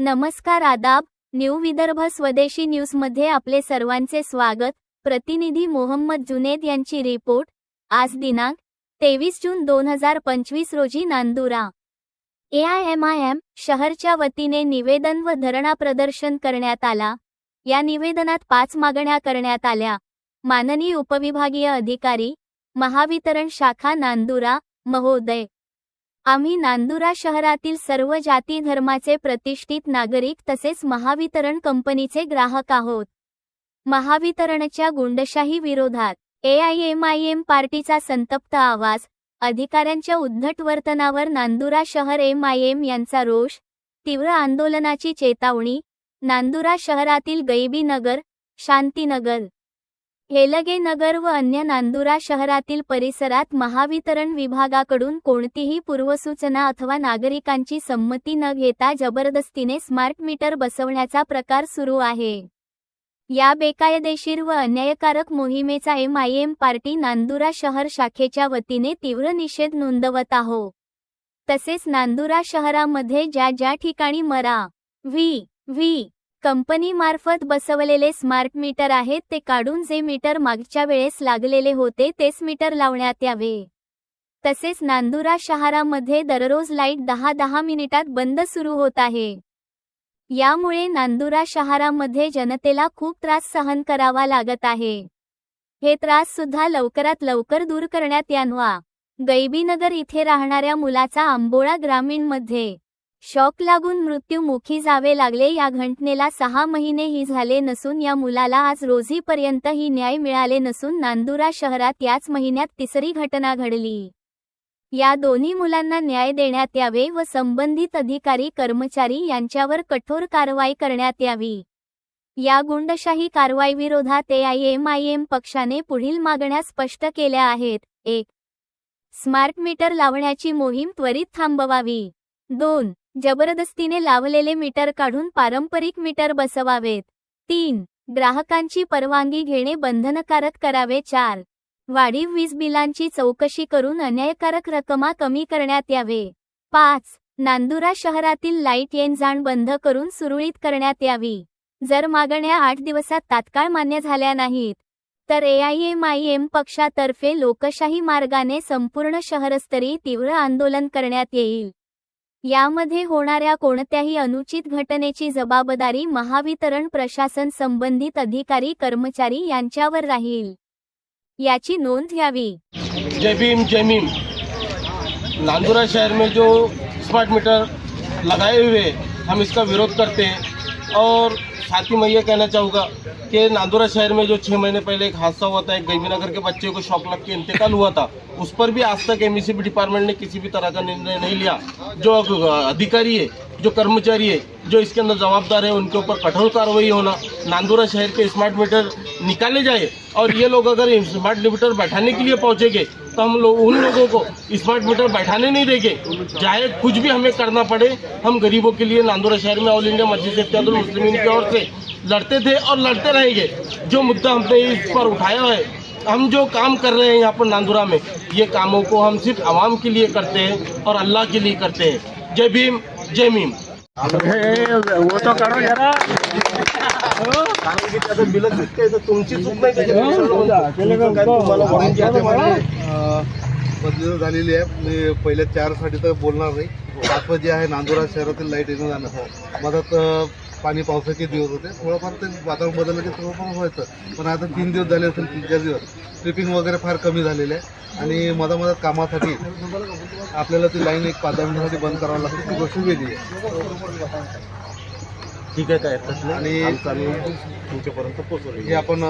नमस्कार आदाब न्यू विदर्भ स्वदेशी न्यूजमध्ये आपले सर्वांचे स्वागत. प्रतिनिधी मोहम्मद जुनेद यांची रिपोर्ट. आज दिनांक तेवीस जून दोन हजार पंचवीस रोजी Nandura. A I M I M शहरच्या वतीने निवेदन व धरणा प्रदर्शन करण्यात आला. या निवेदनात पाच मागण्या करण्यात आल्या. माननीय उपविभागीय अधिकारी महावितरण शाखा नांदुरा महोदय. आम्ही नांदुरा शहरातील सर्व जाती धर्माचे प्रतिष्ठित नागरिक तसेच महावितरण कंपनीचे ग्राहक आहोत. महावितरणच्या गुंडशाही विरोधात एआयएमआयएम पार्टीचा संतप्त आवाज अधिकाऱ्यांच्या उद्धट वर्तनावर नांदुरा शहर एम आय एम यांचा रोष तीव्र आंदोलनाची चेतावणी नांदुरा शहरातील गैबी नगर शांतीनगर हेलगे नगर व अन्य नांदुरा शहरातील परिसरात महावितरण विभागाकडून कोणतीही पूर्वसूचना अथवा नागरिकांची संमती न घेता जबरदस्तीने स्मार्ट मीटर बसवण्याचा प्रकार सुरू आहे. या बेकायदेशीर व अन्यायकारक मोहिमेचा M I M party Nandura शहर शाखेच्या वतीने तीव्र निषेध नोंदवत आहो. तसेच नांदुरा शहरामध्ये ज्या ज्या ठिकाणी मरा व्ही व्ही कंपनीमार्फत बसवलेले स्मार्ट मीटर आहेत ते काढून जे मीटर मागच्या वेळेस लागलेले होते तेच मीटर लावण्यात यावे. तसेच नांदुरा शहरामध्ये दररोज लाइट दहा दहा मिनिटात बंद सुरू होत आहे. यामुळे नांदुरा शहरामध्ये जनतेला खूप त्रास सहन करावा लागत आहे. हे त्रास सुद्धा लवकरात लवकर दूर करण्यात यावा. गैबीनगर इथे राहणाऱ्या मुलाचा आंबोळा ग्रामीणमध्ये शॉक लागून मृत्यूमुखी जावे लागले. या घटनेला सहा महिनेही झाले नसून या मुलाला आज रोजीपर्यंतही न्याय मिळाले नसून नांदुरा शहरात याच महिन्यात तिसरी घटना घडली. या दोन्ही मुलांना न्याय देण्यात यावे व संबंधित अधिकारी कर्मचारी यांच्यावर कठोर कारवाई करण्यात यावी. या गुंडशाही कारवाईविरोधात AIMIM I M I M पक्षाने पुढील मागण्या स्पष्ट केल्या आहेत. एक स्मार्ट मीटर लावण्याची मोहीम त्वरित थांबवावी. दोन जबरदस्तीने लावलेले मीटर काढून पारंपरिक मीटर बसवावेत. तीन. ग्राहकांची परवानगी घेणे बंधनकारक करावे. चार. वाढीव वीज बिलांची चौकशी करून अन्यायकारक रकमा कमी करण्यात यावे. पाच. नांदुरा शहरातील लाइट येन जाण बंद करून सुरळीत करण्यात यावी. जर मागण्या आठ दिवसात तात्काळ मान्य झाल्या नाहीत तर एआयएमआयएम पक्षातर्फे लोकशाही मार्गाने संपूर्ण शहरस्तरी तीव्र आंदोलन करण्यात येईल. यामध्ये होणाऱ्या कोणत्याही अनुचित घटनेची जबाबदारी महावितरण प्रशासन संबंधित अधिकारी कर्मचारी यांच्यावर राहील. याची नोंद घ्यावी. जय भीम जय भीम नांदुरा शहर में जो स्मार्ट मीटर लगाए हुए हम इसका विरोध करते हैं और साथ ही मैं ये कहना चाहूँगा कि नांदोरा शहर में जो छः महीने पहले एक हादसा हुआ था, एक गैबीनगर के बच्चे को शॉक लग के इंतकाल हुआ था, उस पर भी आज तक एम डिपार्टमेंट ने किसी भी तरह का निर्णय नहीं लिया। जो अधिकारी है जो कर्मचारी है, जो इसके अंदर जवाबदार है, उनके ऊपर कठोर कार्रवाई होना, नांदूरा शहर के स्मार्ट मीटर निकाले जाए, और ये लोग अगर स्मार्ट मीटर बैठाने के लिए पहुँचेंगे तो हम लोग, उन लोगों को स्मार्ट मीटर बैठाने नहीं देंगे। चाहे कुछ भी हमें करना पड़े, हम गरीबों के लिए नांदुरा शहर में ऑल इंडिया मस्जिद इत्यादुल मुस्लिमीन की ओर से लड़ते थे और लड़ते रहेंगे। जो मुद्दा हमने इस पर उठाया है, हम जो काम कर रहे हैं यहाँ पर नांदुरा में, ये कामों को हम सिर्फ़ आवाम के लिए करते हैं और अल्लाह के लिए करते हैं। जय भीम। जय भीम. वो तो करो जरा. कारण की त्याचं बिल तर तुमची चूक नाही त्याच्यात काय तुम्हाला म्हणून. घ्यायचं मला बदली झालेली आहे. मी पहिल्या चारसाठी तर बोलणार नाही. पाचवं जे आहे नांदुरा शहरातील लाइट येणं जाणं मधात अं, पाणी पावसाचे दिवस होते. थोडंफार ते वातावरण बदललं की थोडंफार व्हायचं. पण आता तीन दिवस झाले असेल तीन चार दिवस. ट्रिपिंग वगैरे फार कमी झालेले आहे. आणि मधामधात कामासाठी आपल्याला ती लाईन एक पाच दहा मिनिटासाठी बंद करावं लागते. ती गोष्ट वेगळी आहे. ठीक आहे काय आणि- तुमच्यापर्यंत पोहोचवलं हे आपण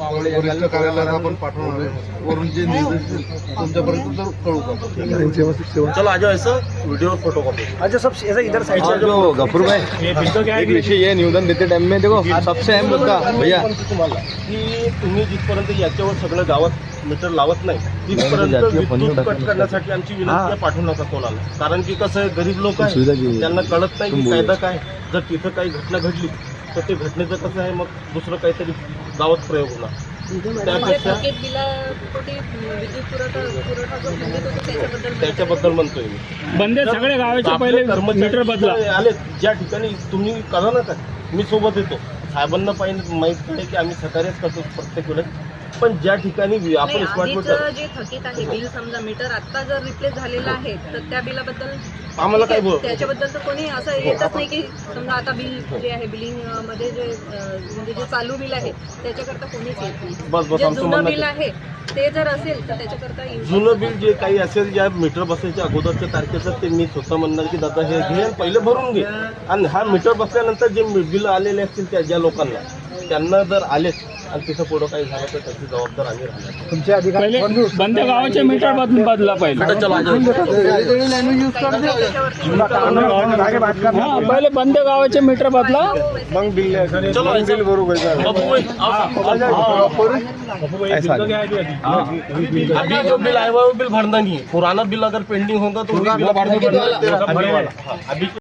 वरिष्ठ कार्यालयात आपण पाठवणार आहे वरून जे निर्देश देईल, तुमच्यापर्यंत जर कळू का? चलो आ जाओ ऐसा वीडियो फोटो कॉपी अच्छा सब ऐसा इधर साइड और जो गफूर भाई. ये बिल तो क्या एक विषय ये निवेदन देते टाइम में देखो सबसे अहम मुद्दा भैया। पण तुम्हाला की तुम्ही जिथपर्यंत याच्यावर सगळं गावात मीटर लावत नाही तिथपर्यंत विद्युत कट. करण्यासाठी आमची विनंती पाठवू नका कोणाला. कारण की कसं आहे गरीब लोक आहे त्यांना कळत नाही कायदा काय. जर तिथं काही घटना घडली तर ते घटनेचं कसं आहे? मग दुसरं काहीतरी गावात प्रयोग होणार. त्यापेक्षा थकीत बिलापोटी विद्युत पुरवठा पुरवठा जो खंडित होतो त्याच्याबद्दल म्हणतोय मी. बंदे सगळे गावाचे पहिले कर्मचारी मीटर बदला. आले ज्या ठिकाणी तुम्ही करा ना काय मी सोबत येतो. साहेबांना पाहिजे माहीत आहे की आम्ही सहकार्यच करतो प्रत्येक वेळेस. पण ज्या ठिकाणी आपण स्मार्ट मीटर जे थकीत आहे बिल समजा मीटर आता जर रिप्लेस झालेलं आहे तर त्या बिलाबद्दल आम्हाला काय बोल त्याच्याबद्दल तर कोणी असं येतच नाही की समजा आता बिल जे आहे बिलिंगमध्ये जे म्हणजे जे चालू बिल आहे त्याच्याकरता कोणीच येत नाही. बस बस जुनं बिल. आहे ते जर असेल तर त्याच्याकरता जुनं बिल जे काही असेल ज्या मीटर बसायच्या अगोदरच्या तारखेचं ते मी स्वतः म्हणणार की दादा हे घे पहिले भरून घे. आणि हा मीटर बसल्यानंतर जे बिल आलेले असतील त्या ज्या लोकांना. त्यांना जर आलेच आणि तिथं पुढं काही झालं तर त्याची जबाबदार आम्ही राहणार. तुमचे अधिकारी पहिले बंदे गावाचे मीटर बदल बदला पहिले हा पहिले बंदे गावाचे मीटर बदला. मग बिल चलो बिल बरोबर अभी जो बिल आया हुआ है वो बिल भरना नहीं. है पुराना बिल अगर पेंडिंग होगा तो बिल भरना। हाँ, अभी